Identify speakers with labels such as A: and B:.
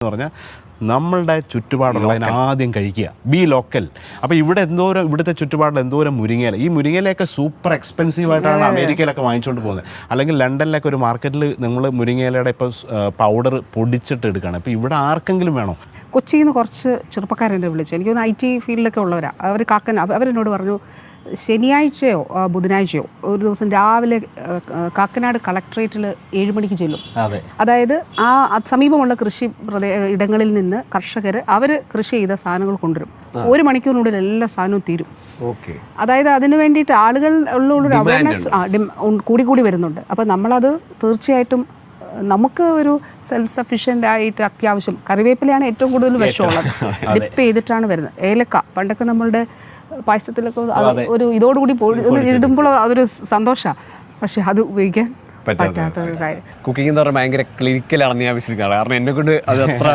A: എന്ന് പറഞ്ഞാൽ നമ്മളുടെ ചുറ്റുപാടുള്ളതിന് ആദ്യം കഴിക്കുക. ബി ലോക്കൽ അപ്പോൾ ഇവിടെ എന്തോരം ഇവിടുത്തെ ചുറ്റുപാടിൽ എന്തോരം മുരിങ്ങയില. ഈ മുരിങ്ങയിലയൊക്കെ സൂപ്പർ എക്സ്പെൻസീവ് ആയിട്ടാണ് അമേരിക്കയിലൊക്കെ വാങ്ങിച്ചുകൊണ്ട് പോകുന്നത്. അല്ലെങ്കിൽ ലണ്ടനിലൊക്കെ ഒരു മാർക്കറ്റിൽ നിങ്ങൾ മുരിങ്ങയിലയുടെ ഇപ്പോൾ പൗഡർ പൊടിച്ചിട്ട് എടുക്കുകയാണ് അപ്പോൾ ഇവിടെ ആർക്കെങ്കിലും വേണോ?
B: കൊച്ചിയിൽ നിന്ന് കുറച്ച് ചെറുപ്പക്കാരെന്നെ വിളിച്ചു. എനിക്ക് ഐ ടി ഫീൽഡിലൊക്കെ ഉള്ളവരാണ് അവർ കാക്കൻ അവരെന്നോട് പറഞ്ഞു ശനിയാഴ്ചയോ ബുധനാഴ്ചയോ ഒരു ദിവസം രാവിലെ കാക്കനാട് കളക്ട്രേറ്റിൽ ഏഴ് മണിക്ക് ചെല്ലും. അതായത് ആ സമീപമുള്ള കൃഷി പ്രദേ ഇടങ്ങളിൽ നിന്ന് കർഷകർ അവർ കൃഷി ചെയ്ത സാധനങ്ങൾ കൊണ്ടുവരും. ഒരു മണിക്കൂറിനുള്ളിൽ എല്ലാ സാധനവും തീരും. അതായത് അതിന് വേണ്ടിയിട്ട് ആളുകൾ ഉള്ള ഒരു അവയർനെസ് കൂടി കൂടി വരുന്നുണ്ട്. അപ്പോൾ നമ്മളത് തീർച്ചയായിട്ടും നമുക്ക് ഒരു സെൽഫ് സഫീഷ്യന്റ് ആയിട്ട് അത്യാവശ്യം കറിവേപ്പിലയാണ് ഏറ്റവും കൂടുതൽ വിഷമുള്ളത്. ഡിപ്പ് ചെയ്തിട്ടാണ് വരുന്നത്. ഏലക്ക പണ്ടൊക്കെ നമ്മളുടെ പായസത്തിലൊക്കെ ഒരു ഇതോടുകൂടി ഇടുമ്പോൾ അതൊരു സന്തോഷമാണ് പക്ഷെ അത് ഉപയോഗിക്കാൻ പറ്റാത്ത
C: കുക്കിംഗ് എന്ന് പറഞ്ഞാൽ ഭയങ്കര ക്ലിനിക്കലാണെന്ന് ഞാൻ വിശ്വസിക്കാറ് കാരണം എന്നെ കൊണ്ട് അത് അത്ര